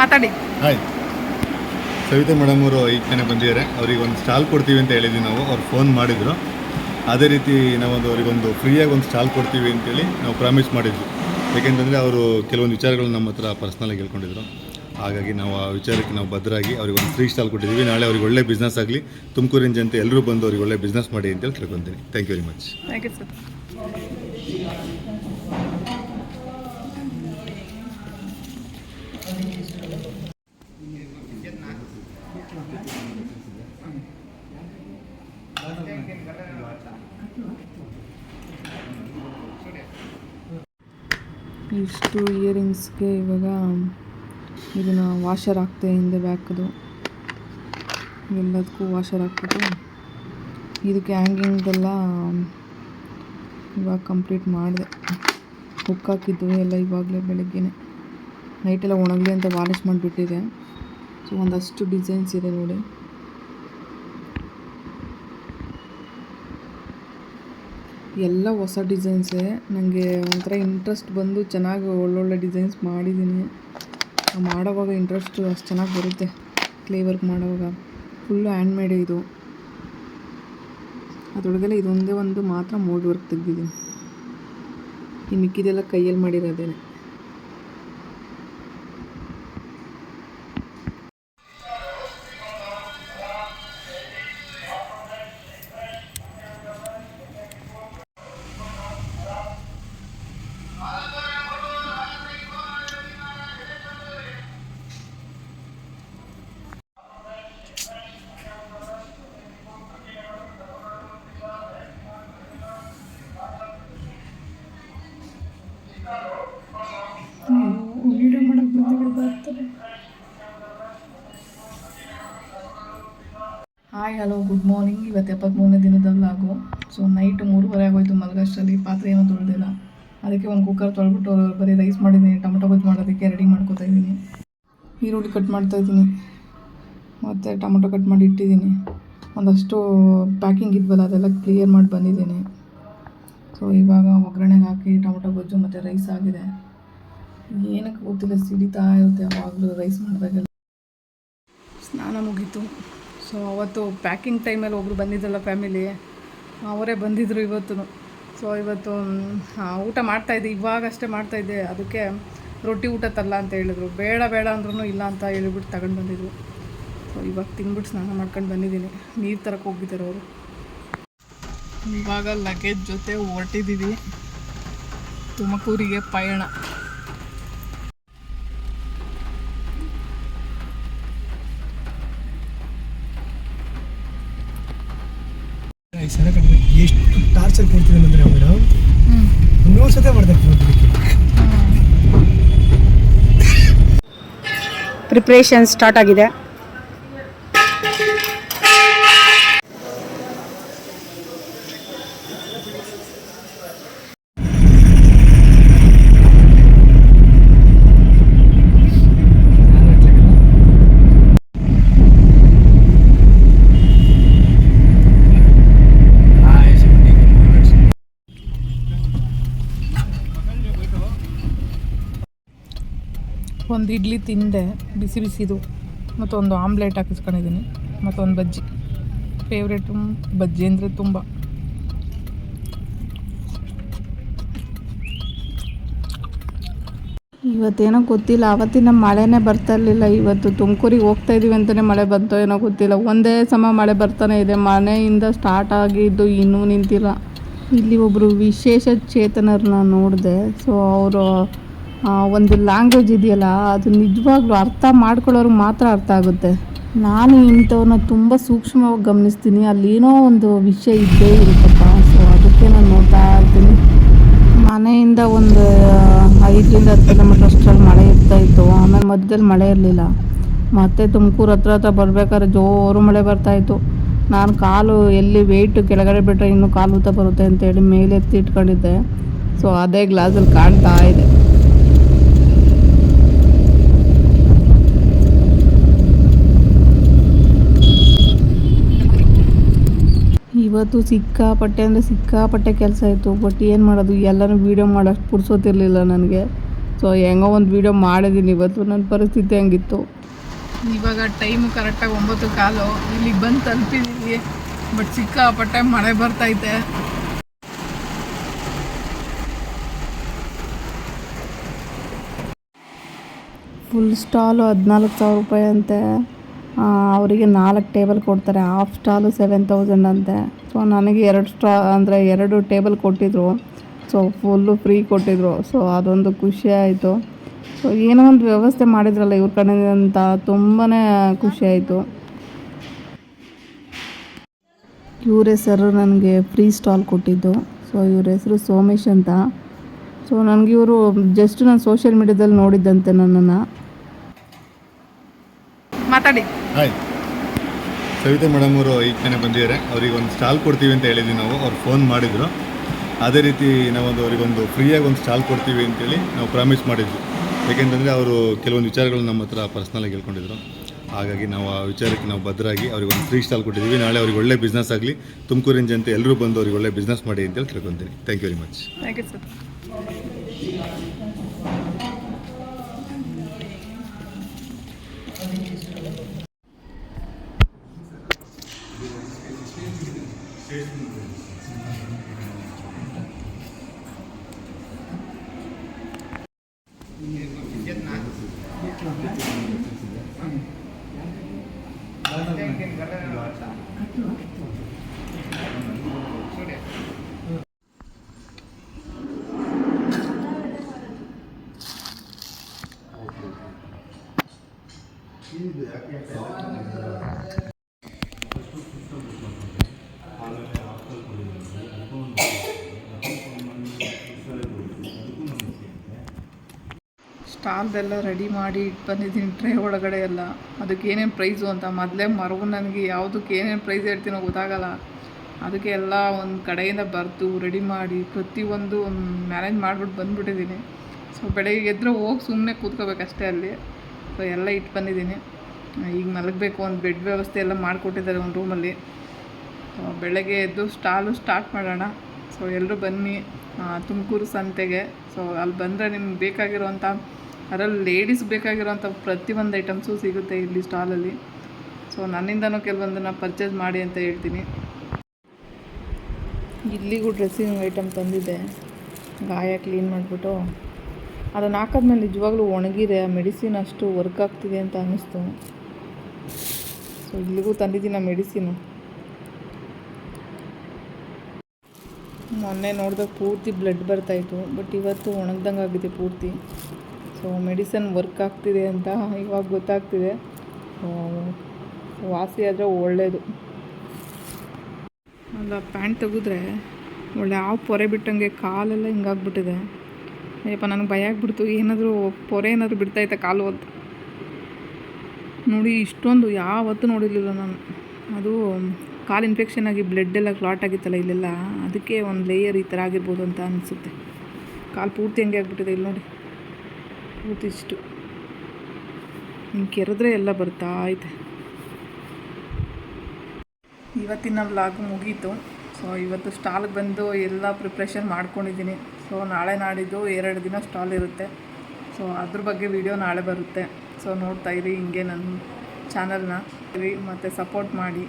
ಮಾತಾಡಿ. Hi Savita madam ಅವರು ಈಗ ತಾನೇ ಬಂದಿದ್ದಾರೆ. ಅವ್ರಿಗೆ ಒಂದು ಸ್ಟಾಲ್ ಕೊಡ್ತೀವಿ ಅಂತ ಹೇಳಿದ್ವಿ ನಾವು. ಅವ್ರು ಫೋನ್ ಮಾಡಿದ್ರು. ಅದೇ ರೀತಿ ನಾವೊಂದು ಅವರಿಗೊಂದು ಫ್ರೀಯಾಗಿ ಒಂದು ಸ್ಟಾಲ್ ಕೊಡ್ತೀವಿ ಅಂತೇಳಿ ನಾವು ಪ್ರಾಮಿಸ್ ಮಾಡಿದ್ವಿ. ಏಕೆಂತಂದರೆ ಅವರು ಕೆಲವೊಂದು ವಿಚಾರಗಳನ್ನ ನಮ್ಮ ಹತ್ರ ಪರ್ಸ್ನಲಾಗಿ ಹೇಳ್ಕೊಂಡಿದ್ರು. ಹಾಗಾಗಿ ನಾವು ಆ ವಿಚಾರಕ್ಕೆ ನಾವು ಭದ್ರಾಗಿ ಅವ್ರಿಗೆ ಒಂದು ಫ್ರೀ ಸ್ಟಾಲ್ ಕೊಟ್ಟಿದ್ದೀವಿ. ನಾಳೆ ಅವ್ರಿಗೆ ಒಳ್ಳೆ ಬಿಸ್ನೆಸ್ ಆಗಲಿ ತುಮಕೂರಿನ ಜನತೆ ಎಲ್ಲರೂ ಬಂದು ಅವ್ರಿಗೆ ಒಳ್ಳೆ ಬಿಸ್ನೆಸ್ ಮಾಡಿ ಅಂತೇಳಿ ತಿಳ್ಕೊತೀನಿ. Thank you very much thank you sir ಇಷ್ಟು ಇಯರಿಂಗ್ಸ್ಗೆ ಇವಾಗ ಇದನ್ನು ವಾಷರ್ ಹಾಕ್ತೆ ಹಿಂದೆ ಬ್ಯಾಕ್ದು ಎಲ್ಲದಕ್ಕೂ ವಾಷರ್ ಹಾಕ್ಬಿಟ್ಟು ಇದಕ್ಕೆ ಹ್ಯಾಂಗಿಂಗ್ದೆಲ್ಲ ಇವಾಗ ಕಂಪ್ಲೀಟ್ ಮಾಡಿದೆ. ಹುಕ್ ಹಾಕಿದ್ದು ಎಲ್ಲ ಇವಾಗಲೇ ಬೆಳಗ್ಗೆನೆ. ನೈಟೆಲ್ಲ ಒಣಗಲಿ ಅಂತ ವಾಲಿಶ್ ಮಾಡಿಬಿಟ್ಟಿದೆ. ಒಂದಷ್ಟು ಡಿಸೈನ್ಸ್ ಇದೆ ನೋಡಿ ಎಲ್ಲ ಹೊಸ ಡಿಸೈನ್ಸೇ ನನಗೆ ಒಂಥರ ಇಂಟ್ರೆಸ್ಟ್ ಬಂದು ಚೆನ್ನಾಗಿ ಒಳ್ಳೊಳ್ಳೆ ಡಿಸೈನ್ಸ್ ಮಾಡಿದ್ದೀನಿ ಮಾಡೋವಾಗ ಇಂಟ್ರೆಸ್ಟು ಅಷ್ಟು ಚೆನ್ನಾಗಿ ಬರುತ್ತೆ. ಕ್ಲೇ ವರ್ಕ್ ಮಾಡೋವಾಗ. ಫುಲ್ಲು ಹ್ಯಾಂಡ್ ಮೇಡ್ ಇದು. ಅದರೊಳಗೆಲ್ಲ ಇದೊಂದೇ ಒಂದು ಮಾತ್ರ ಮೋಲ್ಡ್ ವರ್ಕ್ ತೆಗ್ದಿದ್ದೀನಿ. ಈ ಮಿಕ್ಕಿದೆಲ್ಲ ಕೈಯಲ್ಲಿ ಮಾಡಿರೋದೇನೆ. ಹಾಯ್ ಹಲೋ ಗುಡ್ ಮಾರ್ನಿಂಗ್ ಇವತ್ತು ಎಪ್ಪತ್ತ್ಮೂರನೇ ದಿನದ ವ್ಲಾಗು ಸೊ ನೈಟ್ ಮೂರುವರೆ ಆಗೋಯ್ತು ಮಲಗಷ್ಟರಲ್ಲಿ. ಪಾತ್ರೆ ಏನೂ ತೊಳೆದಿಲ್ಲ. ಅದಕ್ಕೆ ಒಂದು ಕುಕ್ಕರ್ ತೊಳೆಬಿಟ್ಟು ಬರೀ ರೈಸ್ ಮಾಡಿದ್ದೀನಿ. ಟೊಮೊಟೊ ಗೊಜ್ಜು ಮಾಡೋದಕ್ಕೆ ರೆಡಿ ಮಾಡ್ಕೋತಾ ಇದ್ದೀನಿ. ಈರುಳ್ಳಿ ಕಟ್ ಮಾಡ್ತಾ ಇದ್ದೀನಿ. ಮತ್ತು ಟೊಮೊಟೊ ಕಟ್ ಮಾಡಿ ಇಟ್ಟಿದ್ದೀನಿ. ಒಂದಷ್ಟು ಪ್ಯಾಕಿಂಗ್ ಇದ್ವಲ್ಲ, ಅದೆಲ್ಲ ಕ್ಲಿಯರ್ ಮಾಡಿ ಬಂದಿದ್ದೀನಿ. ಸೊ ಇವಾಗ ಒಗ್ಗರಣೆಗೆ ಹಾಕಿ ಟೊಮೊಟೊ, ಗೊಜ್ಜು ಮತ್ತು ರೈಸ್ ಆಗಿದೆ. ಏನಕ್ಕೆ ಗೊತ್ತಿಲ್ಲ, ಸಿಡಿತಾ ಇರುತ್ತೆ ಯಾವಾಗಲೂ ರೈಸ್ ಮಾಡಿದಾಗೆಲ್ಲ. ಸ್ನಾನ ಮುಗೀತು. ಸೊ ಅವತ್ತು ಪ್ಯಾಕಿಂಗ್ ಟೈಮಲ್ಲಿ ಒಬ್ಬರು ಬಂದಿದ್ದಲ್ಲ ಫ್ಯಾಮಿಲಿ ಅವರೇ ಬಂದಿದ್ದರು ಇವತ್ತು. ಸೊ ಇವತ್ತು ಊಟ ಮಾಡ್ತಾಯಿದ್ದೆ ಇವಾಗಷ್ಟೇ ಮಾಡ್ತಾಯಿದ್ದೆ ಅದಕ್ಕೆ ರೊಟ್ಟಿ ಊಟ ತಲ್ಲ ಅಂತ ಹೇಳಿದ್ರು. ಬೇಡ ಬೇಡ ಅಂದ್ರೂ ಇಲ್ಲ ಅಂತ ಹೇಳಿಬಿಟ್ಟು ತಗೊಂಡು ಬಂದಿದ್ರು. ಸೊ ಇವಾಗ ತಿಂದ್ಬಿಟ್ಟು ಸ್ನಾನ ಮಾಡ್ಕೊಂಡು ಬಂದಿದ್ದೀನಿ. ನೀರು ತರಕ್ಕೆ ಹೋಗಿದ್ದಾರೆ ಅವರು. ಇವಾಗ ಲಗೇಜ್ ಜೊತೆ ಹೊರಟಿದ್ದೀವಿ ತುಮಕೂರಿಗೆ ಪಯಣ. ಎಷ್ಟು ಟಾರ್ಚರ್ ಕೊಡ್ತೀನಿ ಅಂದರೆ ಮೇಡಮ್ ನೂರು ಸತೆ ಮಾಡ್ತಾರೆ ಪ್ರಿಪ್ರೇಷನ್ ಸ್ಟಾರ್ಟ್ ಆಗಿದೆ. ಒಂದು ಇಡ್ಲಿ ತಿಂದೆ, ಬಿಸಿ ಬಿಸಿದು. ಮತ್ತೊಂದು ಆಮ್ಲೆಟ್ ಹಾಕಿಸ್ಕೊಂಡಿದ್ದೀನಿ. ಮತ್ತೊಂದು ಬಜ್ಜಿ. ಫೇವ್ರೇಟು ಬಜ್ಜಿ ಅಂದರೆ ತುಂಬ. ಇವತ್ತೇನೋ ಗೊತ್ತಿಲ್ಲ. ಅವತ್ತಿನ ಮಳೆನೇ ಬರ್ತಾ ಇರಲಿಲ್ಲ. ಇವತ್ತು ತುಮಕೂರಿಗೆ ಹೋಗ್ತಾ ಇದ್ದೀವಿ ಅಂತಲೇ ಮಳೆ ಬಂತೋ ಏನೋ ಗೊತ್ತಿಲ್ಲ. ಒಂದೇ ಸಮ ಮಳೆ ಬರ್ತಾನೆ ಇದೆ. ಮನೆಯಿಂದ ಸ್ಟಾರ್ಟ್ ಆಗಿದ್ದು ಇನ್ನೂ ನಿಂತಿಲ್ಲ. ಇಲ್ಲಿ ಒಬ್ಬರು ವಿಶೇಷ ಚೇತನರನ್ನ ನೋಡಿದೆ. ಸೊ ಅವರು ಒಂದು ಲ್ಯಾಂಗ್ವೇಜ್ ಇದೆಯಲ್ಲ, ಅದು ನಿಜವಾಗ್ಲೂ ಅರ್ಥ ಮಾಡ್ಕೊಳ್ಳೋರ್ಗೆ ಮಾತ್ರ ಅರ್ಥ ಆಗುತ್ತೆ. ನಾನು ಇಂಥವ್ರನ್ನ ತುಂಬ ಸೂಕ್ಷ್ಮವಾಗಿ ಗಮನಿಸ್ತೀನಿ. ಅಲ್ಲೇನೋ ಒಂದು ವಿಷಯ ಇದ್ದೇ ಇರುತ್ತಪ್ಪ. ಸೊ ಅದಕ್ಕೆ ನಾನು ನೋಡ್ತಾ ಇರ್ತೀನಿ. ಮನೆಯಿಂದ ಒಂದು ಐದರಿಂದ ಹತ್ತು ಕಿಲೋಮೀಟ್ರ್ ಅಷ್ಟರಲ್ಲಿ ಮಳೆ ಇರ್ತಾ ಇತ್ತು. ಆಮೇಲೆ ಮಧ್ಯದಲ್ಲಿ ಮಳೆ ಇರಲಿಲ್ಲ. ಮತ್ತೆ ತುಮಕೂರು ಹತ್ರ ಹತ್ರ ಬರ್ಬೇಕಾದ್ರೆ ಜೋರು ಮಳೆ ಬರ್ತಾ ಇತ್ತು. ನಾನು ಕಾಲು ಎಲ್ಲಿ ವೆಯ್ಟ್ ಕೆಳಗಡೆ ಬಿಟ್ಟರೆ ಇನ್ನೂ ಕಾಲು ಊತ ಬರುತ್ತೆ ಅಂತೇಳಿ ಮೇಲೆ ಎತ್ತಿ ಇಟ್ಕೊಂಡಿದ್ದೆ. ಸೊ ಅದೇ ಗ್ಲಾಸಲ್ಲಿ ಕಾಣ್ತಾ ಇದೆ. ಇವತ್ತು ಸಿಕ್ಕಾಪಟ್ಟೆ ಅಂದರೆ ಸಿಕ್ಕಾಪಟ್ಟೆ ಕೆಲಸ ಇತ್ತು ಬಟ್ ಏನು ಮಾಡೋದು? ಎಲ್ಲನೂ ವೀಡಿಯೋ ಮಾಡೋಷ್ಟು ಪುರ್ಸೋತಿರ್ಲಿಲ್ಲ ನನಗೆ. ಸೊ ಹೆಂಗೋ ಒಂದು ವೀಡಿಯೋ ಮಾಡಿದ್ದೀನಿ ಇವತ್ತು. ನನ್ನ ಪರಿಸ್ಥಿತಿ ಹಂಗಿತ್ತು? ಇವಾಗ ಟೈಮು ಕರೆಕ್ಟಾಗಿ ಒಂಬತ್ತು ಕಾಲು. ಇಲ್ಲಿ ಬಂದು ತಲುಪಿದ್ದೀವಿ ಬಟ್ ಸಿಕ್ಕಾಪಟ್ಟೆ ಮಳೆ ಬರ್ತೈತೆ ಫುಲ್ ಸ್ಟಾಲು ಹದಿನಾಲ್ಕು ಸಾವಿರ ರೂಪಾಯಿ ಅಂತೆ. ಅವರಿಗೆ ನಾಲ್ಕು ಟೇಬಲ್ ಕೊಡ್ತಾರೆ. ಹಾಫ್ ಸ್ಟಾಲು ಸೆವೆನ್ ತೌಸಂಡ್ ಅಂತೆ. ಸೊ ನನಗೆ ಎರಡು ಸ್ಟಾ, ಅಂದರೆ ಎರಡು ಟೇಬಲ್ ಕೊಟ್ಟಿದ್ರು. ಸೊ ಫುಲ್ಲು ಫ್ರೀ ಕೊಟ್ಟಿದ್ರು. ಸೊ ಅದೊಂದು ಖುಷಿ ಆಯಿತು. ಸೊ ಏನೋ ಒಂದು ವ್ಯವಸ್ಥೆ ಮಾಡಿದ್ರಲ್ಲ ಇವ್ರ ಕಡೆಯಿಂದ ತುಂಬಾ ಖುಷಿ ಆಯಿತು. ಇವ್ರ ಹೆಸರು ನನಗೆ ಫ್ರೀ ಸ್ಟಾಲ್ ಕೊಟ್ಟಿದ್ದು. ಸೊ ಇವ್ರ ಹೆಸರು ಸೋಮೇಶ್ ಅಂತ. ಸೊ ನನಗೆ ಇವರು ಜಸ್ಟ್ ನಾನು ಸೋಷಿಯಲ್ ಮೀಡ್ಯಾದಲ್ಲಿ ನೋಡಿದ್ದಂತೆ ನನ್ನನ್ನು. ಮಾತಾಡಿ. ಹಾಯ್ ಸವಿತಾ ಮೇಡಮ್ ಅವರು ಈಗ ತಾನೇ ಬಂದಿದ್ದಾರೆ. ಅವ್ರಿಗೆ ಒಂದು ಸ್ಟಾಲ್ ಕೊಡ್ತೀವಿ ಅಂತ ಹೇಳಿದ್ವಿ ನಾವು. ಅವ್ರು ಫೋನ್ ಮಾಡಿದರು. ಅದೇ ರೀತಿ ನಾವೊಂದು ಅವರಿಗೊಂದು ಫ್ರೀಯಾಗಿ ಒಂದು ಸ್ಟಾಲ್ ಕೊಡ್ತೀವಿ ಅಂತೇಳಿ ನಾವು ಪ್ರಾಮಿಸ್ ಮಾಡಿದ್ವಿ. ಏಕೆಂತಂದರೆ ಅವರು ಕೆಲವೊಂದು ವಿಚಾರಗಳು ನಮ್ಮ ಹತ್ರ ಪರ್ಸ್ನಲಾಗಿ ಹೇಳ್ಕೊಂಡಿದ್ರು. ಹಾಗಾಗಿ ನಾವು ಆ ವಿಚಾರಕ್ಕೆ ನಾವು ಭದ್ರಾಗಿ ಅವ್ರಿಗೆ ಒಂದು ಫ್ರೀ ಸ್ಟಾಲ್ ಕೊಟ್ಟಿದ್ದೀವಿ. ನಾಳೆ ಅವ್ರಿಗೆ ಒಳ್ಳೆ ಬಿಸ್ನೆಸ್ ಆಗಲಿ, ತುಮಕೂರಿನ ಜನತೆ ಎಲ್ಲರೂ ಬಂದು ಅವ್ರಿಗೆ ಒಳ್ಳೆ ಬಿಸ್ನೆಸ್ ಮಾಡಿ ಅಂತೇಳಿ ತಿಳ್ಕೊತೀನಿ thank you very much thank you sir Excuse me. ಸ್ಟಾಲ್ದೆಲ್ಲ ರೆಡಿ ಮಾಡಿ ಇಟ್ಟು ಬಂದಿದ್ದೀನಿ ಟ್ರೇ ಒಳಗಡೆ ಎಲ್ಲ. ಅದಕ್ಕೆ ಏನೇನು ಪ್ರೈಸು ಅಂತ ಮೊದಲೇ ಮರವು ನನಗೆ ಯಾವುದಕ್ಕೆ ಏನೇನು ಪ್ರೈಸ್ ಹೇಳ್ತೀನೋ ಗೊತ್ತಾಗಲ್ಲ. ಅದಕ್ಕೆ ಎಲ್ಲ ಒಂದು ಕಡೆಯಿಂದ ಬರೆದು ರೆಡಿ ಮಾಡಿ ಪ್ರತಿಯೊಂದು ಮ್ಯಾನೇಜ್ ಮಾಡಿಬಿಟ್ಟು ಬಂದುಬಿಟ್ಟಿದ್ದೀನಿ. ಸೊ ಬೆಳಗ್ಗೆ ಎದ್ರೆ ಹೋಗಿ ಸುಮ್ಮನೆ ಕೂತ್ಕೋಬೇಕಷ್ಟೇ ಅಲ್ಲಿ. ಸೊ ಎಲ್ಲ ಇಟ್ಟು ಬಂದಿದ್ದೀನಿ ಈಗ ಮಲಗಬೇಕು ಒಂದು ಬೆಡ್ ವ್ಯವಸ್ಥೆ ಎಲ್ಲ ಮಾಡಿಕೊಟ್ಟಿದ್ದಾರೆ ಒಂದು ರೂಮಲ್ಲಿ. ಸೊ ಬೆಳಗ್ಗೆ ಎದ್ದು ಸ್ಟಾಲು ಸ್ಟಾರ್ಟ್ ಮಾಡೋಣ. ಸೊ ಎಲ್ಲರೂ ಬನ್ನಿ ತುಮಕೂರು ಸಂತೆಗೆ. ಸೊ ಅಲ್ಲಿ ಬಂದರೆ ನಿಮ್ಗೆ ಬೇಕಾಗಿರೋವಂಥ ಅದರಲ್ಲಿ ಲೇಡೀಸ್ ಬೇಕಾಗಿರೋವಂಥ ಪ್ರತಿಯೊಂದು ಐಟಮ್ಸು ಸಿಗುತ್ತೆ ಇಲ್ಲಿ ಸ್ಟಾಲಲ್ಲಿ ಸೊ ನನ್ನಿಂದನೂ ಕೆಲವೊಂದನ್ನು ಪರ್ಚೇಸ್ ಮಾಡಿ ಅಂತ ಹೇಳ್ತೀನಿ. ಇಲ್ಲಿಗೂ ಡ್ರೆಸ್ಸಿಂಗ್ ಐಟಮ್ ತಂದಿದ್ದೆ ಗಾಯ ಕ್ಲೀನ್ ಮಾಡಿಬಿಟ್ಟು. ಅದನ್ನು ಹಾಕಿದ್ಮೇಲೆ ನಿಜವಾಗ್ಲೂ ಒಣಗಿದೆ. ಆ ಮೆಡಿಸಿನ್ ಅಷ್ಟು ವರ್ಕ್ ಆಗ್ತಿದೆ ಅಂತ ಅನ್ನಿಸ್ತು. ಸೊ ಇಲ್ಲಿಗೂ ತಂದಿದ್ದೀನಿ ಆ ಮೆಡಿಸಿನು ಮೊನ್ನೆ ನೋಡಿದಾಗ ಪೂರ್ತಿ ಬ್ಲಡ್ ಬರ್ತಾಯಿತ್ತು ಬಟ್ ಇವತ್ತು ಒಣಗ್ದಂಗೆ ಆಗಿದೆ ಪೂರ್ತಿ. ಸೊ ಮೆಡಿಸನ್ ವರ್ಕ್ ಆಗ್ತಿದೆ ಅಂತ ಇವಾಗ ಗೊತ್ತಾಗ್ತಿದೆ. ವಾಸಿ ಆದರೆ ಒಳ್ಳೆಯದು ಅಲ್ಲ ಪ್ಯಾಂಟ್ ತೆಗೆದ್ರೆ ಒಳ್ಳೆ ಯಾವ ಪೊರೆ ಬಿಟ್ಟಂಗೆ ಕಾಲೆಲ್ಲ ಹಿಂಗಾಗ್ಬಿಟ್ಟಿದೆ. ಅಯ್ಯಪ್ಪ, ನನಗೆ ಭಯ ಆಗ್ಬಿಡ್ತು. ಏನಾದರೂ ಪೊರೆ ಏನಾದರೂ ಬಿಡ್ತೈತೆ ಕಾಲು ಅಂತ ನೋಡಿ, ಇಷ್ಟೊಂದು ಯಾವತ್ತೂ ನೋಡಿರಲಿಲ್ಲ ನಾನು. ಅದು ಕಾಲು ಇನ್ಫೆಕ್ಷನ್ ಆಗಿ ಬ್ಲಡ್ ಎಲ್ಲ ಕ್ಲಾಟ್ ಆಗಿತ್ತಲ್ಲ ಇಲ್ಲೆಲ್ಲ. ಅದಕ್ಕೆ ಒಂದು ಲೇಯರ್ ಈ ಥರ ಆಗಿರ್ಬೋದು ಅಂತ ಅನಿಸುತ್ತೆ. ಕಾಲು ಪೂರ್ತಿ ಹಂಗೆ ಆಗ್ಬಿಟ್ಟಿದೆ, ಇಲ್ಲಿ ನೋಡಿ. ಪೂರ್ತಿ ಇಷ್ಟು ಹಿಂಗೆ ಕೆರೆದ್ರೆ ಎಲ್ಲ ಬರ್ತಾ ಇದೆ. ಇವತ್ತಿನ ವ್ಲಾಗ್ ಮುಗೀತು. ಸೊ ಇವತ್ತು ಸ್ಟಾಲ್ಗೆ ಬಂದು ಎಲ್ಲ ಪ್ರಿಪ್ರೇಷನ್ ಮಾಡ್ಕೊಂಡಿದ್ದೀನಿ. ಸೊ ನಾಳೆ ನಾಡಿದ್ದು ಎರಡು ದಿನ ಸ್ಟಾಲ್ ಇರುತ್ತೆ. ಸೊ ಅದ್ರ ಬಗ್ಗೆ ವಿಡಿಯೋ ನಾಳೆ ಬರುತ್ತೆ. ಸೊ ನೋಡ್ತಾ ಹಿಂಗೆ ನನ್ನ ಚಾನಲ್ನ ಮತ್ತು ಸಪೋರ್ಟ್ ಮಾಡಿ.